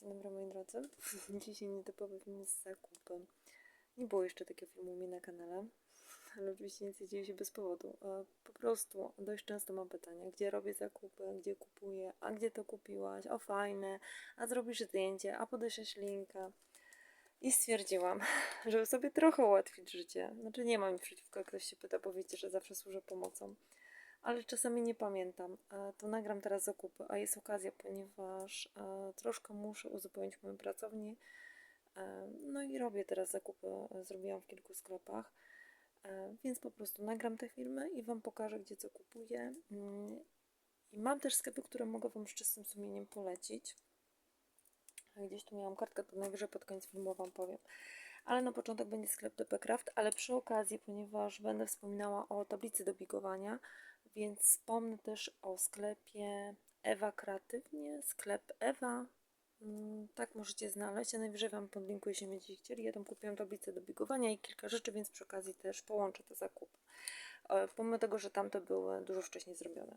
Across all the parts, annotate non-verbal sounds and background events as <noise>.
Dzień dobry moi drodzy. <laughs> Dzisiaj nietypowy film z zakupem. Nie było jeszcze takiego filmu u mnie na kanale, ale oczywiście nic nie dzieje się bez powodu. Po prostu dość często mam pytania, gdzie robię zakupy, gdzie kupuję, a gdzie to kupiłaś, o fajne, a zrobisz zdjęcie, a podeślesz linka. I stwierdziłam, <laughs> żeby sobie trochę ułatwić życie. Znaczy nie mam nic przeciwko, jak ktoś się pyta, bo że zawsze służę pomocą ale czasami nie pamiętam. E, To nagram teraz zakupy, a jest okazja, ponieważ e, troszkę muszę uzupełnić moją pracownię. E, No i robię teraz zakupy, zrobiłam w kilku sklepach, więc po prostu nagram te filmy i Wam pokażę, gdzie co kupuję. Mm, I mam też sklepy, które mogę Wam z czystym sumieniem polecić. Gdzieś tu miałam kartkę, to najwyżej pod koniec filmu Wam powiem. Ale na początek będzie sklep DP Craft, ale przy okazji, ponieważ będę wspominała o tablicy do bigowania, więc wspomnę też o sklepie Ewa Kreatywnie, sklep Ewa. Mm, Tak możecie znaleźć, a najwyżej Wam podlinkuję się, będziecie chcieli. Ja tam kupiłam tablicę do bigowania i kilka rzeczy, więc przy okazji też połączę te zakupy. E, Pomimo tego, że tamte były dużo wcześniej zrobione.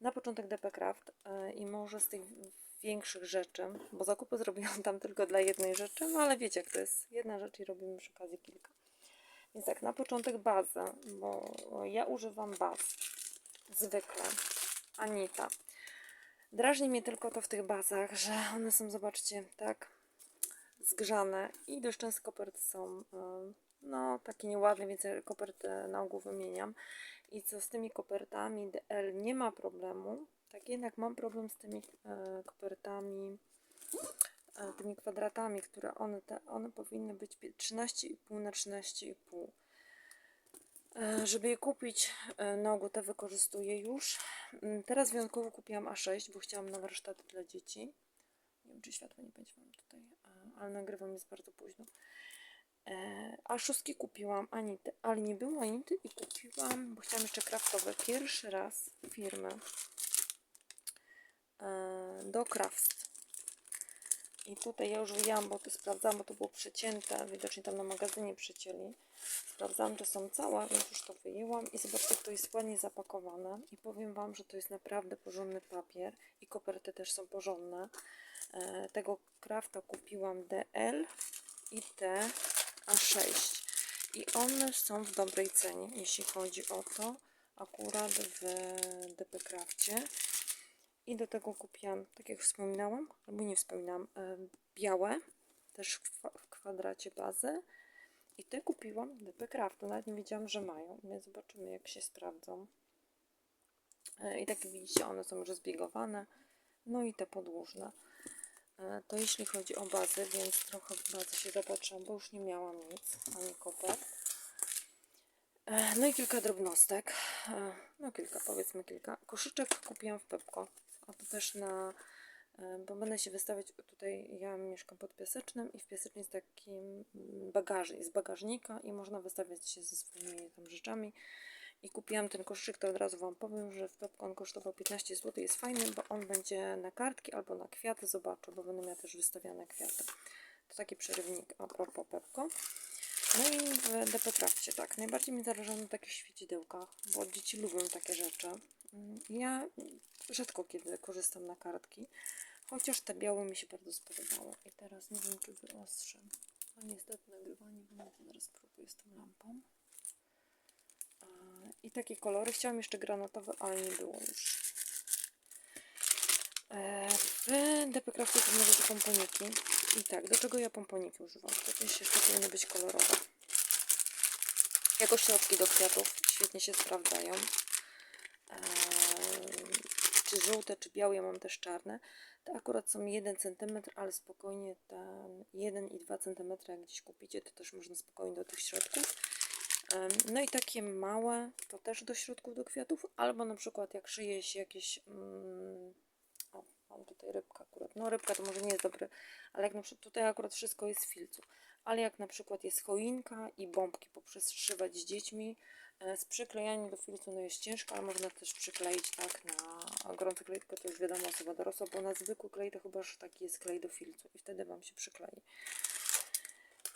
Na początek DP Craft e, i może z tych większych rzeczy, bo zakupy zrobiłam tam tylko dla jednej rzeczy, no ale wiecie jak to jest. Jedna rzecz i robimy przy okazji kilka. Więc tak, na początek bazę, bo ja używam baz zwykle. Anita. Drażni mnie tylko to w tych bazach, że one są, zobaczcie, tak zgrzane i dość często koperty są y, no takie nieładne, więc koperty na ogół wymieniam. I co z tymi kopertami DL nie ma problemu, tak jednak mam problem z tymi e, kopertami, e, tymi kwadratami, które one, te, one powinny być pie- 13,5 na 13,5. E, Żeby je kupić, e, na ogół te wykorzystuję już. Mm, Teraz wyjątkowo kupiłam A6, bo chciałam na warsztaty dla dzieci. Nie wiem, czy światło nie będzie wam tutaj, e, ale nagrywam jest bardzo późno. E, A szóstki kupiłam Anity, ale nie było Anity i kupiłam, bo chciałam jeszcze kraftowe. Pierwszy raz firmy do Craft. I tutaj ja już wyjęłam, bo to sprawdzałam, bo to było przecięte. Widocznie tam na magazynie przecięli. Sprawdzałam, czy są całe, więc już to wyjęłam. I zobaczcie, to jest ładnie zapakowane. I powiem Wam, że to jest naprawdę porządny papier. I koperty też są porządne. E, tego Crafta kupiłam DL i T A6. I one są w dobrej cenie, jeśli chodzi o to. Akurat w DP Crafcie. I do tego kupiłam, tak jak wspominałam, albo nie wspominałam, e, białe, też w kwa- w kwadracie bazę. I te kupiłam DP Craftu, nawet nie wiedziałam, że mają, więc zobaczymy jak się sprawdzą. E, I tak widzicie, one są już zbiegowane. No i te podłużne. E, To jeśli chodzi o bazę, więc trochę w bazę się zapatrzyłam, bo już nie miałam nic, ani kopert. E, No i kilka drobnostek. No kilka, powiedzmy kilka. Koszyczek kupiłam w Pepko. A to też na... e, Bo będę się wystawiać tutaj, ja mieszkam pod Piasecznym i w Piasecznym jest taki mm, bagaż, jest bagażnika i można wystawiać się ze swoimi tam rzeczami. I kupiłam ten koszyk, to od razu Wam powiem, że w Pepko on kosztował 15 zł. Jest fajny, bo on będzie na kartki albo na kwiaty, zobaczę, bo będę miała też wystawiane kwiaty. To taki przerywnik a propos Pepko. No i w DP tak. Najbardziej mi zależy na takich świecidełkach, bo dzieci lubią takie rzeczy. Mm, Ja rzadko kiedy korzystam na kartki, chociaż te białe mi się bardzo spodobały. I teraz nie wiem, czy wyostrzę. A niestety nagrywanie, bo to zaraz spróbuję z tą lampą. I takie kolory. Chciałam jeszcze granatowe, ale nie było już. E, Crafcie to może te pomponiki. I tak, do czego ja pomponiki używam? To też jeszcze powinny być kolorowe. Jako środki do kwiatów świetnie się sprawdzają. Eee, żółte, czy białe, ja mam też czarne. Te akurat są 1 cm, ale spokojnie ten 1 i 2 cm, jak gdzieś kupicie, to też można spokojnie do tych środków. No i takie małe, to też do środków do kwiatów, albo na przykład jak szyje się jakieś. Mm, o, mam tutaj rybkę akurat. No, rybka to może nie jest dobry, ale jak na przykład tutaj akurat wszystko jest w filcu. Ale jak na przykład jest choinka i bombki poprzeszywać z dziećmi, z przyklejaniem do filcu no jest ciężko, ale można też przykleić tak na gorący klej, tylko to już wiadomo osoba dorosła, bo na zwykły klej to chyba już taki jest klej do filcu i wtedy Wam się przyklei.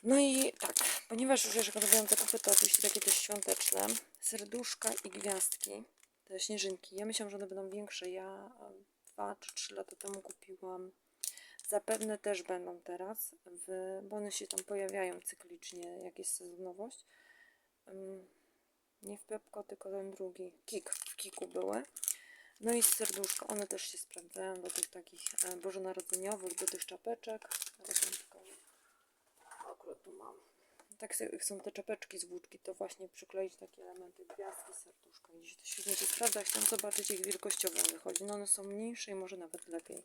No i tak, ponieważ już jeżeli robiłam zakupy, to oczywiście takie też świąteczne, serduszka i gwiazdki, te śnieżynki. Ja myślałam, że one będą większe. Ja e, dwa czy trzy lata temu kupiłam Zapewne też będą teraz, w, bo one się tam pojawiają cyklicznie, jak jest sezonowość. Ym, Nie w Pepko, tylko ten drugi. Kik. W Kiku były. No i serduszko. One też się sprawdzają do tych takich e, bożonarodzeniowych, do tych czapeczek. Akurat tu mam. Tak są te czapeczki z włóczki, to właśnie przykleić takie elementy gwiazdki, serduszka. Gdzieś to świetnie się sprawdza. Chciałam zobaczyć ich wielkościowo wychodzi. No one są mniejsze i może nawet lepiej.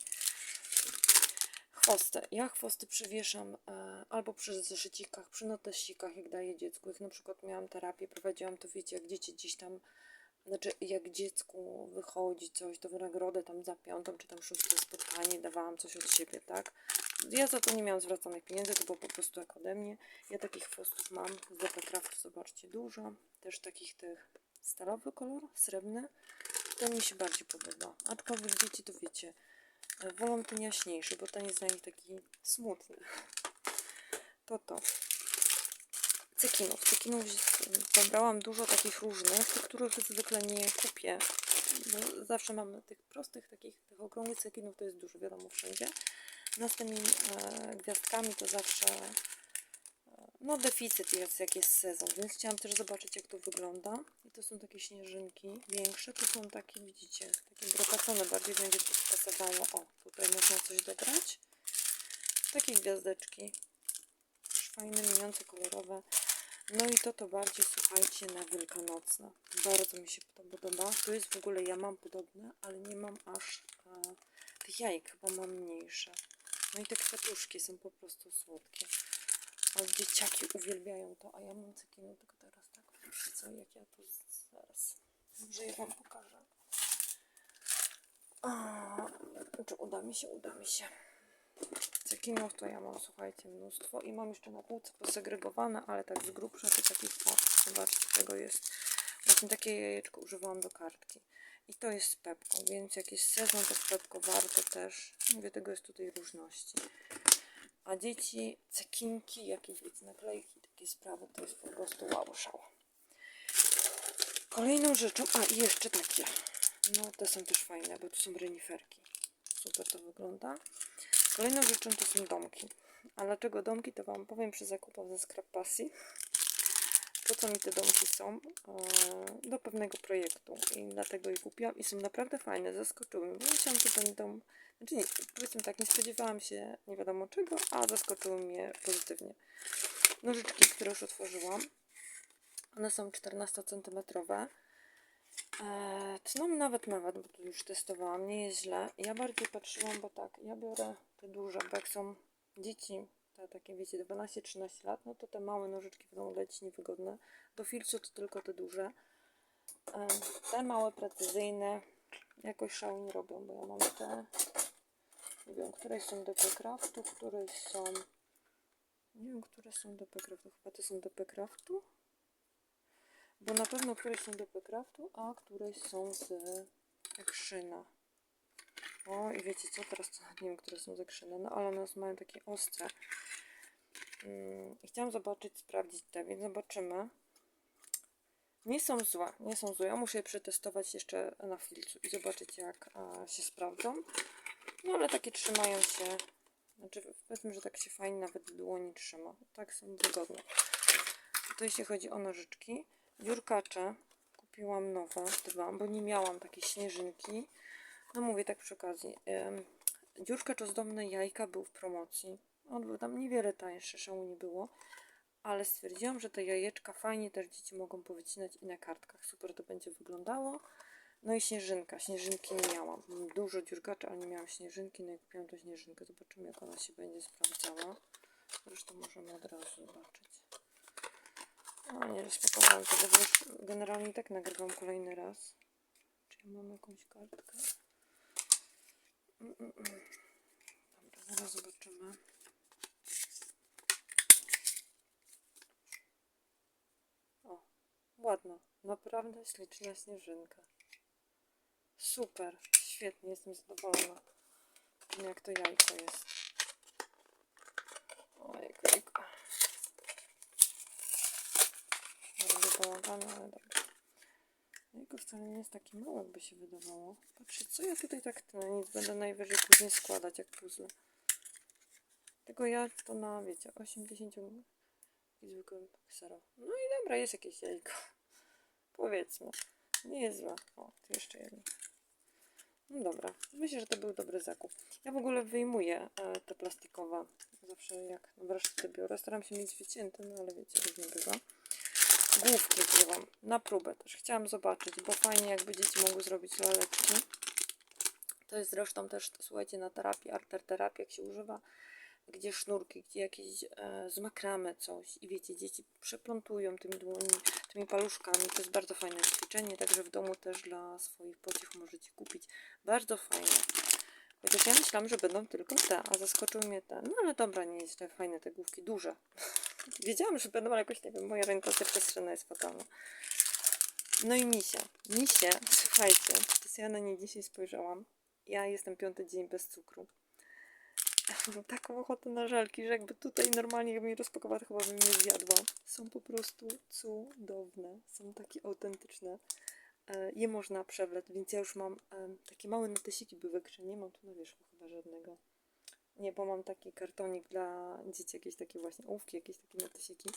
Chwosty. Ja chwosty przywieszam e, albo przy zeszycikach, przy notesikach, jak daję dziecku. Jak na przykład miałam terapię, prowadziłam, to wiecie, jak dzieci gdzieś tam, znaczy jak dziecku wychodzi coś, to wynagrodę tam za piątą, czy tam szóste spotkanie, dawałam coś od siebie, tak? Ja za to nie miałam zwracanych pieniędzy, to było po prostu jak ode mnie. Ja takich chwostów mam z Craftu, zobaczcie, dużo. Też takich tych stalowy kolor, srebrny. Ten mi się bardziej podoba. Aczkolwiek dzieci to wiecie, wolą ten jaśniejszy, bo ten jest dla nich taki smutny. To to. Cekinów. Cekinów zabrałam dużo takich różnych, tych, których zwykle nie kupię. Bo zawsze mamy tych prostych, takich tych okrągłych cekinów, to jest dużo, wiadomo, wszędzie. No z tymi e, gwiazdkami to zawsze no deficyt jest, jak jest sezon, więc chciałam też zobaczyć, jak to wygląda. I to są takie śnieżynki większe, to są takie, widzicie, takie brokacone, bardziej będzie to pasowało. O, tutaj można coś dobrać. Takie gwiazdeczki, też fajne, mieniące, kolorowe. No i to to bardziej, słuchajcie, na wielkanocne. Bardzo mi się to podoba. To jest w ogóle, ja mam podobne, ale nie mam aż e, tych jajek, chyba mam mniejsze. No i te kwiatuszki są po prostu słodkie. A dzieciaki uwielbiają to, a ja mam cekinu tylko teraz tak. Wiecie co, jak ja z- zaraz. Może je wam pokażę. A, czy uda mi się? Uda mi się. Cekinów to ja mam, słuchajcie, mnóstwo i mam jeszcze na półce posegregowane, ale tak z grubsza to takich, o, zobaczcie, tego jest. Właśnie takie jajeczko używałam do kartki. I to jest z pepką, więc jak jest sezon, to z pepką warto też. Mówię, tego jest tutaj różności. A dzieci, cekinki, jakieś wiecie, naklejki, takie sprawy, to jest po prostu wow, szał. Kolejną rzeczą, a i jeszcze takie. No, te są też fajne, bo to są reniferki. Super to wygląda. Kolejną rzeczą to są domki. A dlaczego domki, to Wam powiem przy zakupach ze Scrap Pasji. Po co mi te domki są? Eee, Do pewnego projektu i dlatego je kupiłam i są naprawdę fajne, zaskoczyły mnie. Myślałam, że będą, znaczy nie, powiedzmy tak, nie spodziewałam się nie wiadomo czego, a zaskoczyły mnie pozytywnie. Nożyczki, które już otworzyłam, one są 14 cm. Eee, no nawet, nawet, bo tu już testowałam, nie jest źle. Ja bardziej patrzyłam, bo tak, ja biorę te duże, bo jak są dzieci, te takie wiecie, 12-13 lat, no to te małe nożyczki będą lecieć niewygodne. Do filcu to tylko te duże. Te małe, precyzyjne, jakoś szału nie robią, bo ja mam te, nie wiem, które są do Craftu, które są, nie wiem, które są do Craftu, chyba to są do Craftu. Bo na pewno któreś są do Craftu, a któreś są z Ekrzyna. O, i wiecie co, teraz to nie wiem, które są z Ekrzyna, no ale one mają takie ostre. Mm, I chciałam zobaczyć, sprawdzić te, więc zobaczymy. Nie są złe, nie są złe. Ja muszę je przetestować jeszcze na filcu i zobaczyć, jak a, się sprawdzą. No ale takie trzymają się, znaczy powiedzmy, że tak się fajnie nawet dłoni trzyma. Tak są wygodne. To jeśli chodzi o nożyczki. Dziurkacze kupiłam nowe, dwa, bo nie miałam takiej śnieżynki. No mówię tak przy okazji. Ym, dziurkacz jajka był w promocji. On był tam niewiele tańszy, szału nie było. Ale stwierdziłam, że te jajeczka fajnie też dzieci mogą powycinać i na kartkach. Super to będzie wyglądało. No i śnieżynka. Śnieżynki nie miałam. Dużo dziurkaczy, ale nie miałam śnieżynki. No i kupiłam tą śnieżynkę. Zobaczymy, jak ona się będzie sprawdzała. Zresztą możemy od razu zobaczyć. A nie rozpakowałam tego, generalnie tak nagrywam kolejny raz. Czy ja mam jakąś kartkę? Dobra, zaraz zobaczymy. O, ładna. Naprawdę śliczna śnieżynka. Super, świetnie, jestem zadowolona. Jak to jajko jest. Ojejku, jajko. Robię bałaganu, ale dobra. Wcale nie jest takie małe, jakby się wydawało. Patrzcie, co ja tutaj tak tnę, nic będę najwyżej później składać jak puzzle. Tylko ja to na, wiecie, 80 i zwykłym ksero. No i dobra, jest jakieś jajko. <laughs> Powiedzmy. Nie jest złe. O, tu jeszcze jedno. No dobra, myślę, że to był dobry zakup. Ja w ogóle wyjmuję e, te plastikowe. Zawsze jak na warsztaty biorę. Staram się mieć wycięte, no ale wiecie, różnie bywa. Główki wzięłam na próbę też. Chciałam zobaczyć, bo fajnie jakby dzieci mogły zrobić laleczki. To jest zresztą też, słuchajcie, na terapii, arterterapii, jak się używa, gdzie sznurki, gdzie jakieś e, z makramy coś i wiecie, dzieci przeplątują tymi dłońmi, tymi paluszkami. To jest bardzo fajne ćwiczenie, także w domu też dla swoich pociech możecie kupić. Bardzo fajne. Chociaż ja myślałam, że będą tylko te, a zaskoczył mnie ten. No ale dobra, nie jest fajne te główki, duże. Wiedziałam, że będą, ale jakoś nie wiem, moja orientacja przestrzenna jest fatalna. No i misia. Misie, słuchajcie, to ja na nie dzisiaj spojrzałam. Ja jestem piąty dzień bez cukru. Mam taką ochotę na żelki, że jakby tutaj normalnie jakbym je rozpakowała, to chyba bym je zjadła. Są po prostu cudowne. Są takie autentyczne. E, Je można przewlec, więc ja już mam e, takie małe notesiki były, że nie mam tu na wierzchu chyba żadnego. Nie, bo mam taki kartonik dla dzieci, jakieś takie właśnie ołówki, jakieś takie notesiki.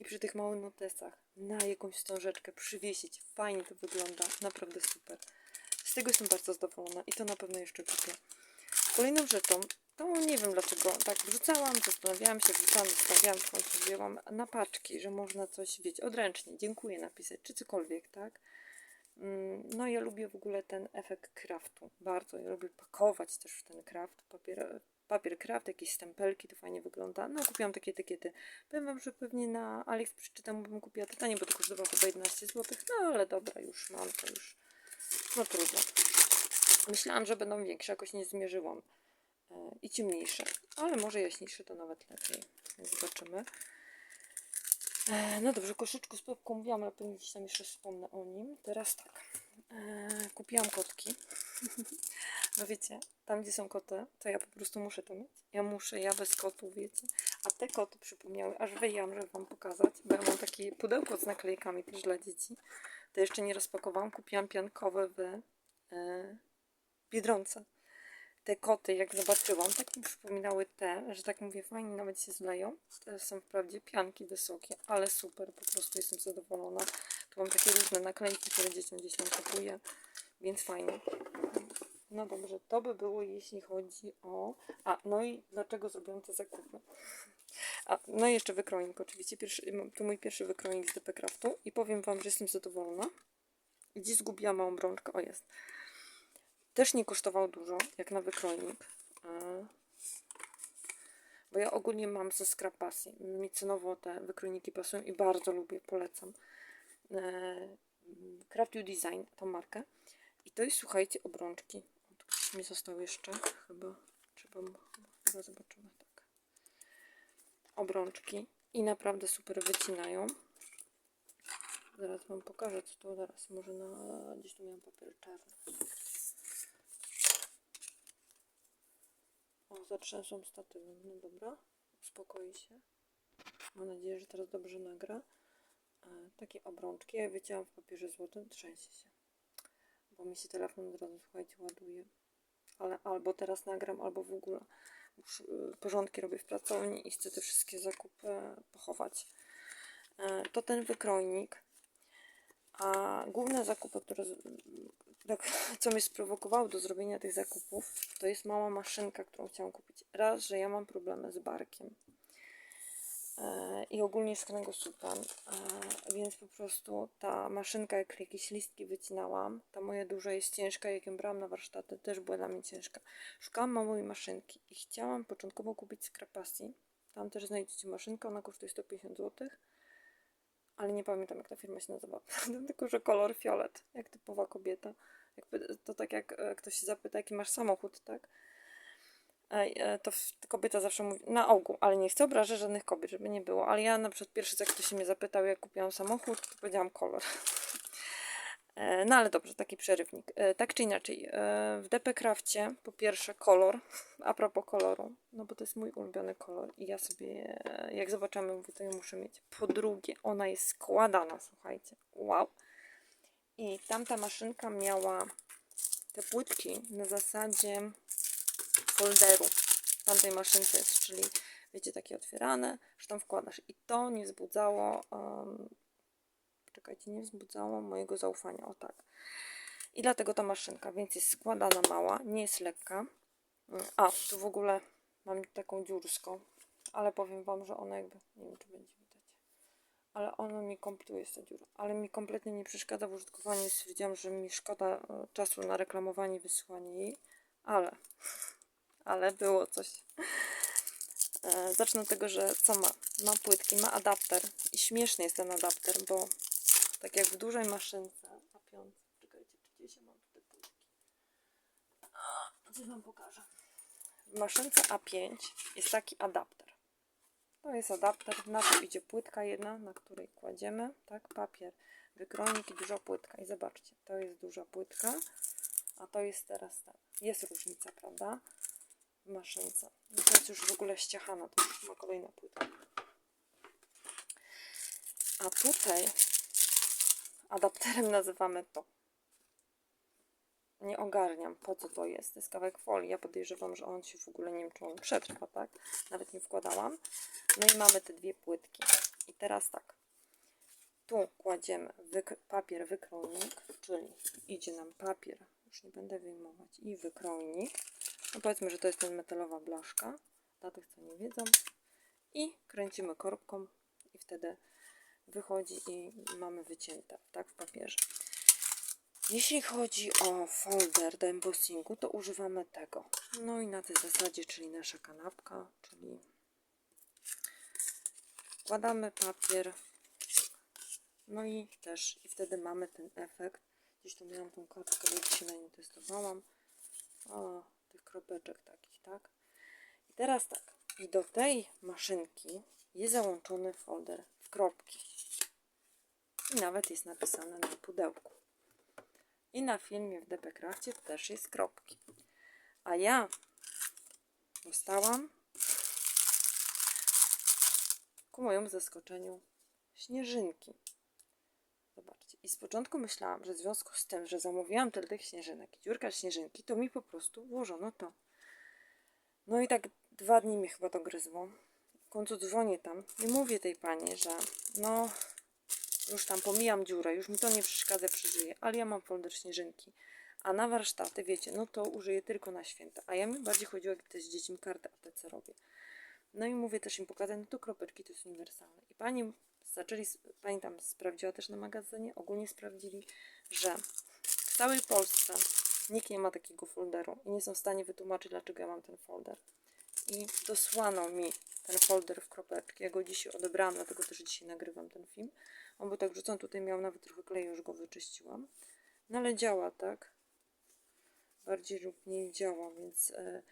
I przy tych małych notesach na jakąś wstążeczkę przywiesić. Fajnie to wygląda. Naprawdę super. Z tego jestem bardzo zadowolona i to na pewno jeszcze kupię. Kolejną rzeczą, to nie wiem dlaczego tak wrzucałam, zastanawiałam się, wrzucałam, zastanawiałam, końcu wzięłam na paczki, że można coś, wiecie, odręcznie, dziękuję napisać, czy cokolwiek, tak? Mm, No ja lubię w ogóle ten efekt craftu, bardzo. Ja lubię pakować też w ten craft, papier, papier craft, jakieś stempelki, to fajnie wygląda. No kupiłam takie etykiety. Powiem wam, że pewnie na Alex przeczytam, bym kupiła to tanie, bo to kosztowało chyba 11 zł, no ale dobra, już mam to już, no trudno. Myślałam, że będą większe, jakoś nie zmierzyłam. E, I ciemniejsze, ale może jaśniejsze to nawet lepiej. Zobaczymy. E, No dobrze, koszyczku z pepką mówiłam, ale pewnie gdzieś tam jeszcze wspomnę o nim. Teraz tak, e, kupiłam kotki. <laughs> No wiecie, tam gdzie są koty, to ja po prostu muszę to mieć. Ja muszę, ja bez kotów, wiecie. A te koty przypomniały, aż wyjęłam, żeby wam pokazać, bo ja mam takie pudełko z naklejkami też dla dzieci. To jeszcze nie rozpakowałam, kupiłam piankowe w e, Biedronce. Te koty, jak zobaczyłam, tak mi przypominały te, że tak mówię, fajnie nawet się zleją. To są wprawdzie pianki wysokie, ale super, po prostu jestem zadowolona. Tu mam takie różne naklejki, które dzieciom gdzieś tam kupuję, więc fajnie. No dobrze, to by było jeśli chodzi o... A, no i dlaczego zrobiłam te zakupy? A, no i jeszcze wykrojnik oczywiście. Pierwszy, tu mój pierwszy wykrojnik z DP Craftu i powiem Wam, że jestem zadowolona. Gdzieś zgubiłam małą brączkę, o jest. Też nie kosztował dużo, jak na wykrojnik. E, Bo ja ogólnie mam ze Scrapassi. Mi cenowo te wykrojniki pasują i bardzo lubię, polecam. E, Craft You Design, tą markę. I to jest, słuchajcie, obrączki. Mi został jeszcze, chyba. Trzeba, chyba zobaczymy, tak. Obrączki. I naprawdę super wycinają. Zaraz wam pokażę, co to zaraz. Może na... Gdzieś tu miałam papier czarny. O, zatrzęsą statywem. No dobra. Uspokoi się. Mam nadzieję, że teraz dobrze nagra. E, takie obrączki. Ja wycięłam w papierze złotym. Trzęsie się. Bo mi się telefon od razu, słuchajcie, ładuje. Ale albo teraz nagram, albo w ogóle już y, porządki robię w pracowni i chcę te wszystkie zakupy pochować. E, To ten wykrojnik. A główne zakupy, które, tak, <laughs> co mnie sprowokowało do zrobienia tych zakupów, to jest mała maszynka, którą chciałam kupić. Raz, że ja mam problemy z barkiem i ogólnie z kręgosłupem, e, więc po prostu ta maszynka, jak jakieś listki wycinałam, ta moja duża jest ciężka, jak ją brałam na warsztaty, też była dla mnie ciężka. Szukałam małej maszynki i chciałam początkowo kupić z. Tam też znajdziecie maszynkę, ona kosztuje 150 zł ale nie pamiętam jak ta firma się nazywa. <laughs> Tylko, że kolor fiolet, jak typowa kobieta. Jakby, to tak jak e, ktoś się zapyta, jaki masz samochód, tak? E, To kobieta zawsze mówi, na ogół, ale nie chcę obrażać żadnych kobiet, żeby nie było. Ale ja na przykład pierwszy, jak ktoś się mnie zapytał, jak kupiłam samochód, to powiedziałam kolor. <laughs> E, No ale dobrze, taki przerywnik. E, Tak czy inaczej, w DP Crafcie po pierwsze kolor, <laughs> a propos koloru, no bo to jest mój ulubiony kolor i ja sobie, jak zobaczymy, mówię, to ją muszę mieć. Po drugie, ona jest składana, słuchajcie, wow. I tamta maszynka miała te płytki na zasadzie folderu. tamtej maszynce jest, czyli wiecie, takie otwierane, że tam wkładasz. I to nie wzbudzało, um, czekajcie, nie wzbudzało mojego zaufania, o tak. I dlatego ta maszynka, więc jest składana mała, nie jest lekka. A, tu w ogóle mam taką dziurską, ale powiem Wam, że ona jakby, nie wiem czy będzie widać, ale ona mi kompletuje ta dziura, ale mi kompletnie nie przeszkadza w użytkowaniu. Stwierdziłam, że mi szkoda e, czasu na reklamowanie wysłanie jej, ale, ale było coś. E, Zacznę od tego, że co ma? Ma płytki, ma adapter i śmieszny jest ten adapter, bo tak jak w dużej maszynce A5, czekajcie, czy gdzieś ja mam tutaj płytki? A, Coś Wam pokażę. W maszynce A5 jest taki adapter. To jest adapter, na to idzie płytka jedna, na której kładziemy, tak, papier, wykrojnik i duża płytka. I zobaczcie, to jest duża płytka, a to jest teraz ten. Jest różnica, prawda? W maszynce. No to jest już w ogóle ściachana, to już ma kolejna płytka. A tutaj adapterem nazywamy to. Nie ogarniam, po co to jest. To jest kawałek folii. Ja podejrzewam, że on się w ogóle nie wiem, czy on przetrwa, tak? Nawet nie wkładałam. No i mamy te dwie płytki. I teraz tak. Tu kładziemy wyk papier wykrojnik, czyli idzie nam papier, już nie będę wyjmować, i wykrojnik. No powiedzmy, że to jest ten metalowa blaszka, dla tych, co nie wiedzą. I kręcimy korbką i wtedy wychodzi i mamy wycięte, tak, w papierze. Jeśli chodzi o folder do embossingu, to używamy tego. No i na tej zasadzie, czyli nasza kanapka, czyli wkładamy papier. No i też, i wtedy mamy ten efekt. Gdzieś tu miałam tą kartkę, bo dzisiaj na nią testowałam. O, tych kropeczek takich, tak? I teraz tak, i do tej maszynki jest załączony folder w kropki. I nawet jest napisane na pudełku. I na filmie w DP Crafcie też jest kropki. A ja dostałam ku mojemu zaskoczeniu śnieżynki. I z początku myślałam, że w związku z tym, że zamówiłam tyle tych śnieżynek i dziurka śnieżynki, to mi po prostu włożono to. No i tak dwa dni mi chyba to gryzło. W końcu dzwonię tam i mówię tej pani, że no już tam pomijam dziurę, już mi to nie przeszkadza, przeżyję, ale ja mam folder śnieżynki. A na warsztaty, wiecie, no to użyję tylko na święta. A ja mi bardziej chodziło, jak też dziećmi kartę ATC robię. No i mówię też im pokazać, no to kropeczki to jest uniwersalne. I pani zaczęli, pani tam sprawdziła też na magazynie, ogólnie sprawdzili, że w całej Polsce nikt nie ma takiego folderu i nie są w stanie wytłumaczyć, dlaczego ja mam ten folder. I dosłano mi ten folder w kropeczki. Ja go dzisiaj odebrałam, dlatego też dzisiaj nagrywam ten film. On był tak rzucony, tutaj miał nawet trochę kleju, już go wyczyściłam. No ale działa, tak? Bardziej lub mniej działa, więc... E,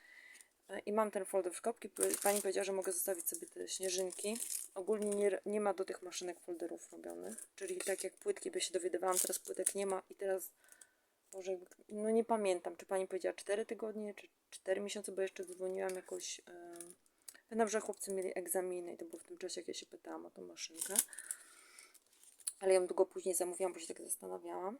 I mam ten folder w kropki. Pani powiedziała, że mogę zostawić sobie te śnieżynki. Ogólnie nie, nie ma do tych maszynek folderów robionych. Czyli tak jak płytki, by się dowiadywałam, teraz płytek nie ma i teraz... Boże, no nie pamiętam, czy pani powiedziała 4 tygodnie, czy 4 miesiące, bo jeszcze dzwoniłam jakoś... Yy, na że chłopcy mieli egzaminy i to było w tym czasie, jak ja się pytałam o tą maszynkę ale ją długo później zamówiłam, bo się tak zastanawiałam.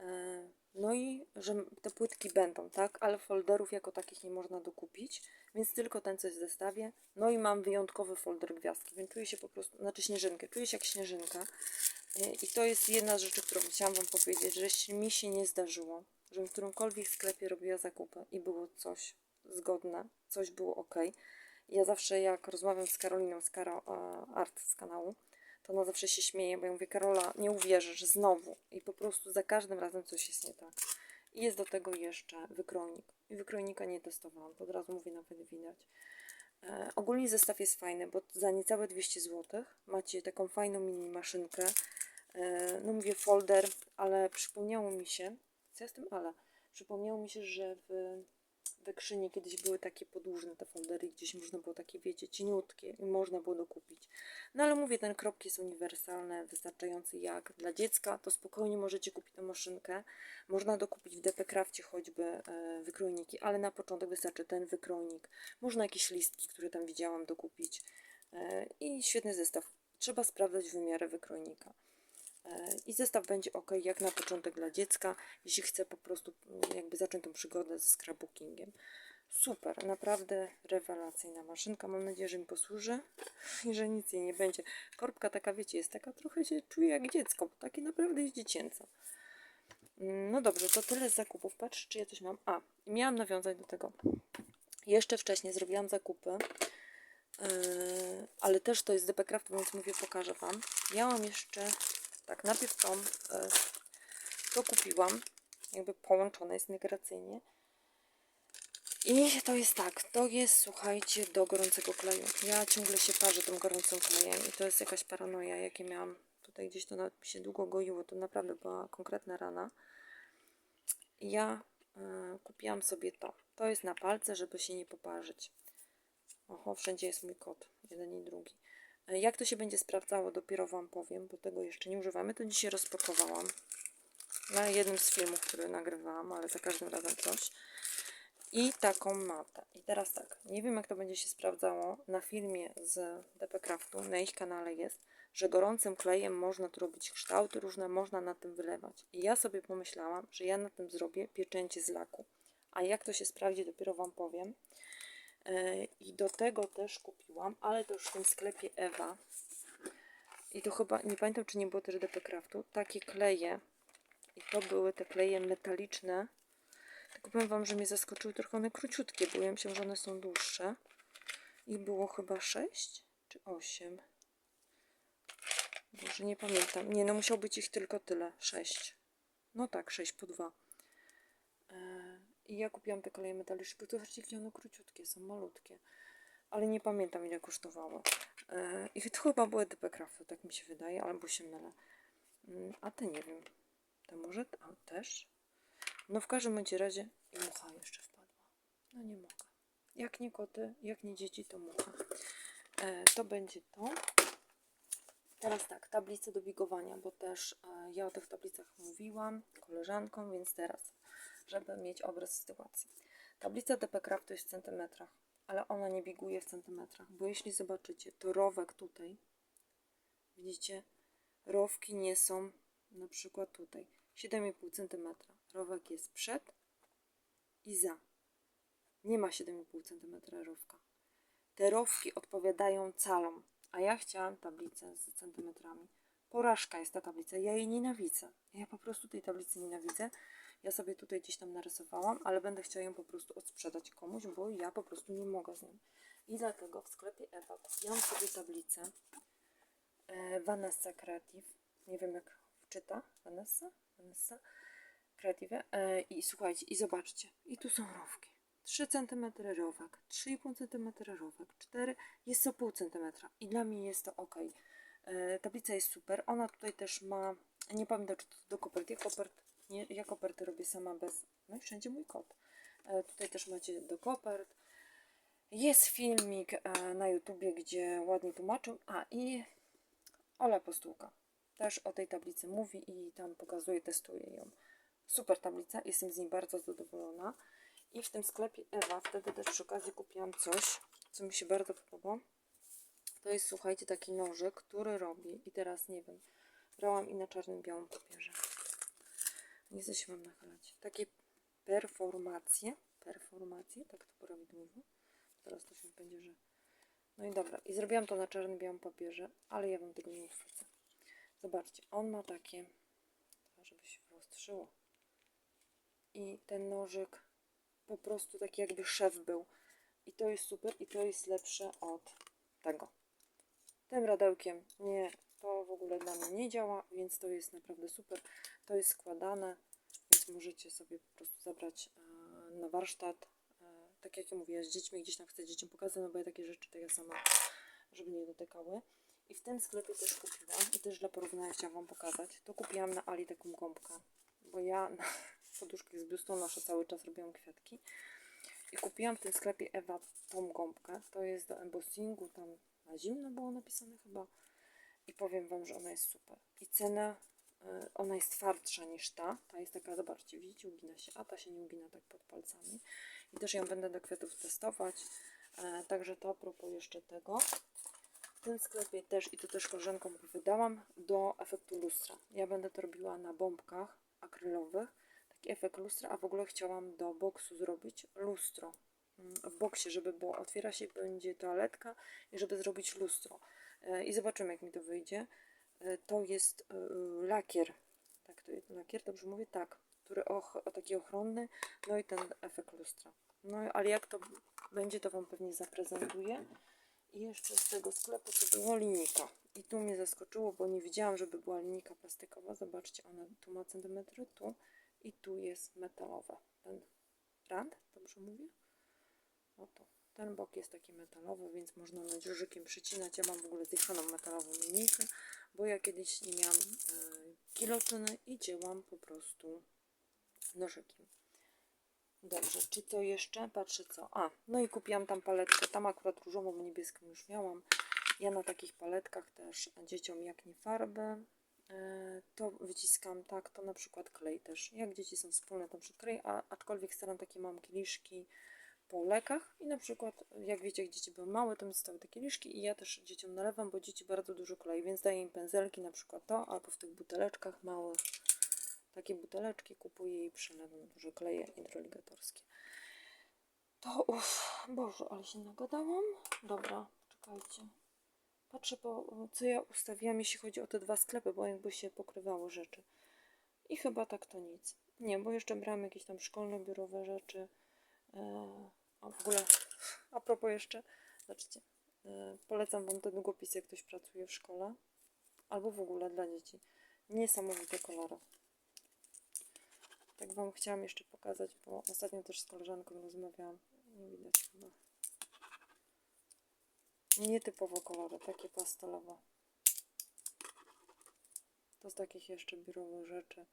E, no i że te płytki będą, tak? Ale folderów jako takich nie można dokupić, więc tylko ten, co jest w zestawie. No i mam wyjątkowy folder gwiazdki, więc czuję się po prostu, znaczy śnieżynkę, czuję się jak śnieżynka. I to jest jedna z rzeczy, którą chciałam Wam powiedzieć, że mi się nie zdarzyło, żebym w którymkolwiek sklepie robiła zakupy i było coś zgodne, coś było ok. Ja zawsze jak rozmawiam z Karoliną z Karo Art z kanału, to ona zawsze się śmieje, bo ja mówię, Karola, nie uwierzysz, znowu. I po prostu za każdym razem coś jest nie tak. I jest do tego jeszcze wykrojnik. I wykrojnika nie testowałam, to od razu mówię, nawet widać. E, ogólnie zestaw jest fajny, bo za niecałe 200 zł macie taką fajną mini maszynkę. E, no mówię folder, ale przypomniało mi się, co z tym ale? Przypomniało mi się, że w Wekrzynie kiedyś były takie podłużne te foldery, gdzieś można było takie, wiecie, cieniutkie i można było dokupić. No ale mówię, ten kropki jest uniwersalne, wystarczający jak dla dziecka, to spokojnie możecie kupić tę maszynkę. Można dokupić w DP Crafcie choćby e, wykrojniki, ale na początek wystarczy ten wykrojnik. Można jakieś listki, które tam widziałam, dokupić. E, I świetny zestaw. Trzeba sprawdzać wymiary wykrojnika. E, I zestaw będzie ok, jak na początek dla dziecka, jeśli chce po prostu mm, jakby zacząć tą przygodę ze scrapbookingiem. Super, naprawdę rewelacyjna maszynka. Mam nadzieję, że mi posłuży i <laughs> że nic jej nie będzie. Korbka taka, wiecie, jest taka trochę się czuje jak dziecko, bo takie naprawdę jest dziecięca. Mm, No dobrze, to tyle z zakupów. Patrz, czy ja coś mam. A, miałam nawiązać do tego. Jeszcze wcześniej zrobiłam zakupy, yy, ale też to jest DP Craft, więc mówię, pokażę Wam. Miałam jeszcze, tak, najpierw tą, yy, to kupiłam, jakby połączone jest integracyjnie. I to jest tak, to jest, słuchajcie, do gorącego kleju. Ja ciągle się parzę tym gorącym klejem i to jest jakaś paranoja, jakie miałam. Tutaj gdzieś to nawet mi się długo goiło, to naprawdę była konkretna rana. Ja y, kupiłam sobie to. To jest na palce, żeby się nie poparzyć. Oho, wszędzie jest mój kot, jeden i drugi. Jak to się będzie sprawdzało, dopiero Wam powiem, bo tego jeszcze nie używamy. To dzisiaj rozpakowałam na jednym z filmów, który nagrywałam, ale za każdym razem coś. I taką matę. I teraz tak, nie wiem jak to będzie się sprawdzało na filmie z DP Craftu, na ich kanale jest, że gorącym klejem można tu robić kształty różne, można na tym wylewać. I ja sobie pomyślałam, że ja na tym zrobię pieczęcie z laku. A jak to się sprawdzi, dopiero Wam powiem. I do tego też kupiłam, ale to już w tym sklepie Ewa. I to chyba, nie pamiętam czy nie było też DP Craftu, takie kleje. I to były te kleje metaliczne. Tylko powiem Wam, że mnie zaskoczyły trochę one króciutkie, bo ja myślałam, że one są dłuższe. I było chyba 6 czy 8. Boże, nie pamiętam. Nie, no musiał być ich tylko tyle. 6. No tak, 6 po 2. I ja kupiłam te koleje metaliczne, to zobaczcie, jakie one króciutkie, są malutkie. Ale nie pamiętam ile kosztowało. E, I to chyba były DP Craftu, tak mi się wydaje, albo się mylę. Mm, A te nie wiem. Te może a, też? No w każdym bądź razie i mucha jeszcze wpadła. No nie mogę. Jak nie koty, jak nie dzieci, to mucha. E, to będzie to. Teraz tak, tablice do bigowania, bo też e, ja o tych tablicach mówiłam koleżankom, więc teraz, żeby mieć obraz sytuacji. Tablica DP Craftu jest w centymetrach, ale ona nie biguje w centymetrach, bo jeśli zobaczycie, to rowek tutaj, widzicie, rowki nie są na przykład tutaj 7,5 cm. Rowek jest przed i za. Nie ma 7,5 cm rowka. Te rowki odpowiadają calom, a ja chciałam tablicę z centymetrami. Porażka jest ta tablica. Ja jej nienawidzę. Ja po prostu tej tablicy nienawidzę. Ja sobie tutaj gdzieś tam narysowałam, ale będę chciała ją po prostu odsprzedać komuś, bo ja po prostu nie mogę z nią. I dlatego w sklepie Ewa kupiłam sobie tablicę e, Vanessa Creative. Nie wiem jak czyta Vanessa. Vanessa Creative. E, I słuchajcie, i zobaczcie. I tu są rowki. 3 cm rowek, 3,5 cm rowek, 4 jest to pół cm. I dla mnie jest to ok. E, tablica jest super. Ona tutaj też ma, nie pamiętam czy to do kopert. Ja, kopert, nie, ja koperty robię sama bez, no i wszędzie mój kot. E, tutaj też macie do kopert. Jest filmik e, na YouTubie, gdzie ładnie tłumaczą. A i Ola Postułka też o tej tablicy mówi i tam pokazuje, testuje ją. Super tablica, jestem z niej bardzo zadowolona. I w tym sklepie Ewa wtedy też przy okazji kupiłam coś, co mi się bardzo podoba. To jest, słuchajcie, taki nożyk, który robi, i teraz nie wiem, brałam i na czarnym, białym papierze. Nie chcę się Wam nachylać. Takie performacje, performacje, tak to prawidłowo. Teraz to się będzie, że... No i dobra, i zrobiłam to na czarnym, białym papierze, ale ja Wam tego nie uchwycę. Zobaczcie, on ma takie, żeby się wyostrzyło. I ten nożyk po prostu taki jakby szef był. I to jest super i to jest lepsze od tego. Tym radełkiem nie, to w ogóle dla mnie nie działa, więc to jest naprawdę super. To jest składane, więc możecie sobie po prostu zabrać e, na warsztat. E, tak jak ja mówię, z dziećmi gdzieś tam chcę dzieciom pokazać, no bo ja takie rzeczy to ja sama, żeby nie dotykały. I w tym sklepie też kupiłam, i też dla porównania chciałam Wam pokazać, to kupiłam na Ali taką gąbkę, bo ja na <laughs> poduszkach z biustonosza cały czas robiłam kwiatki. I kupiłam w tym sklepie Ewa tą gąbkę, to jest do embossingu, tam na zimno było napisane chyba. I powiem Wam, że ona jest super. I cena, ona jest twardsza niż ta, ta jest taka, zobaczcie, widzicie, ugina się, a ta się nie ugina tak pod palcami. I też ją będę do kwiatów testować, e, także to a propos jeszcze tego w tym sklepie też, i to też koleżankom wydałam, do efektu lustra. Ja będę to robiła na bombkach akrylowych, taki efekt lustra, a w ogóle chciałam do boksu zrobić lustro. mm, w boksie, żeby było, otwiera się, będzie toaletka i żeby zrobić lustro. E, I zobaczymy, jak mi to wyjdzie. E, To jest e, lakier, tak to jest lakier, dobrze mówię? Tak, który och, taki ochronny, no i ten efekt lustra. No ale jak to będzie, to Wam pewnie zaprezentuję. I jeszcze z tego sklepu to było linijka. I tu mnie zaskoczyło, bo nie widziałam, żeby była linijka plastikowa. Zobaczcie, ona tu ma centymetry, tu i tu jest metalowa. Ten rand, dobrze mówię? Oto. Ten bok jest taki metalowy, więc można nożykiem przycinać. Ja mam w ogóle zjechaną metalową linijkę, bo ja kiedyś nie miałam e, kilotyny i cięłam po prostu nożykiem. Dobrze, czy co jeszcze? Patrzę co. A, no i kupiłam tam paletkę. Tam akurat różową, niebieską już miałam. Ja na takich paletkach też dzieciom jak nie farbę, e, to wyciskam tak, to na przykład klej też. Jak dzieci są wspólne, to przyklej, a aczkolwiek staram takie mam kieliszki po lekach i na przykład, jak wiecie, jak dzieci były małe, to mi zostały te kieliszki i ja też dzieciom nalewam, bo dzieci bardzo dużo klei, więc daję im pędzelki, na przykład to, albo w tych buteleczkach małych. Takie buteleczki kupuję i przelewam duże kleje hydroligatorskie. To uff, Boże, ale się nagadałam. Dobra, czekajcie. Patrzę, po, co ja ustawiłam, jeśli chodzi o te dwa sklepy, bo jakby się pokrywało rzeczy. I chyba tak to nic. Nie, bo jeszcze brałam jakieś tam szkolne, biurowe rzeczy. E, a w ogóle, a propos jeszcze, zobaczcie, e, polecam Wam te długopisy, jak ktoś pracuje w szkole. Albo w ogóle dla dzieci. Niesamowite kolory. Tak Wam chciałam jeszcze pokazać, bo ostatnio też z koleżanką rozmawiałam. Nie widać chyba. Nietypowo kolory, takie pastelowe. To z takich jeszcze biurowych rzeczy.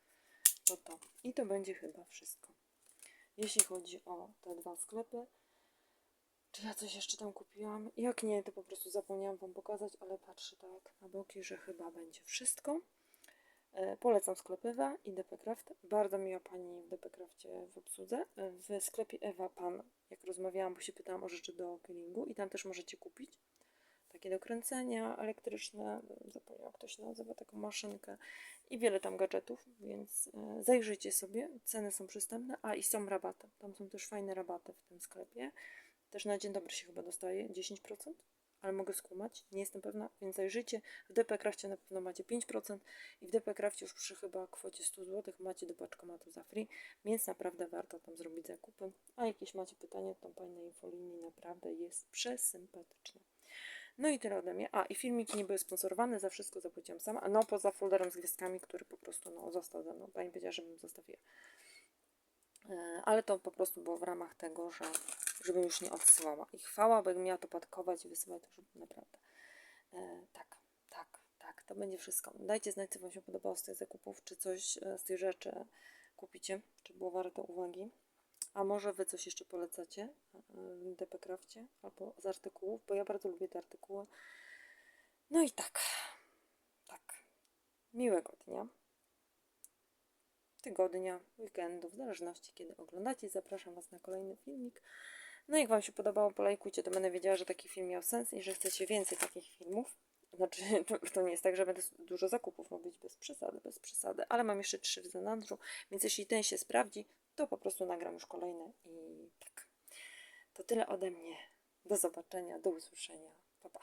To to. I to będzie chyba wszystko. Jeśli chodzi o te dwa sklepy. Czy ja coś jeszcze tam kupiłam? Jak nie, to po prostu zapomniałam Wam pokazać, ale patrzę tak na boki, że chyba będzie wszystko. E, Polecam sklep Ewa i DP Craft. Bardzo miła pani w DP Crafcie w obsłudze. E, W sklepie Ewa Pan, jak rozmawiałam, bo się pytałam o rzeczy do peelingu i tam też możecie kupić takie do kręcenia elektryczne, zapomniałam się nazywa, taką maszynkę i wiele tam gadżetów, więc e, zajrzyjcie sobie, ceny są przystępne, a i są rabaty, tam są też fajne rabaty w tym sklepie, też na dzień dobry się chyba dostaje 10%, ale mogę skłamać, nie jestem pewna, więc zajrzyjcie, w DP Crafcie na pewno macie 5% i w DP Crafcie już przy chyba kwocie 100 zł macie do paczkomatu za free, więc naprawdę warto tam zrobić zakupy, a jakieś macie pytanie, to pani na infolinii naprawdę jest przesympatyczna. No i tyle ode mnie. A, i filmiki nie były sponsorowane, za wszystko zapłaciłam sama. No, poza folderem z gwiazdkami, który po prostu no, został ze mną. Pani powiedziała, żebym zostawiła. E, Ale to po prostu było w ramach tego, że żebym już nie odsyłała. I chwała, bo miała to pakować i wysyłać, to żeby naprawdę. E, tak, tak, tak, to będzie wszystko. Dajcie znać, co Wam się podobało z tych zakupów, czy coś e, z tych rzeczy kupicie, czy było warte uwagi. A może Wy coś jeszcze polecacie e, w DP Crafcie albo z artykułów, bo ja bardzo lubię te artykuły. No i tak, tak. Miłego dnia, tygodnia, weekendu, w zależności kiedy oglądacie. Zapraszam Was na kolejny filmik. No jak Wam się podobało, polajkujcie, to będę wiedziała, że taki film miał sens i że chcecie więcej takich filmów. Znaczy, <laughs> to nie jest tak, że będę dużo zakupów robić bez przesady, bez przesady, ale mam jeszcze trzy w zanadrzu, więc jeśli ten się sprawdzi, to po prostu nagram już kolejne i tak. To tyle ode mnie. Do zobaczenia, do usłyszenia. Pa, pa.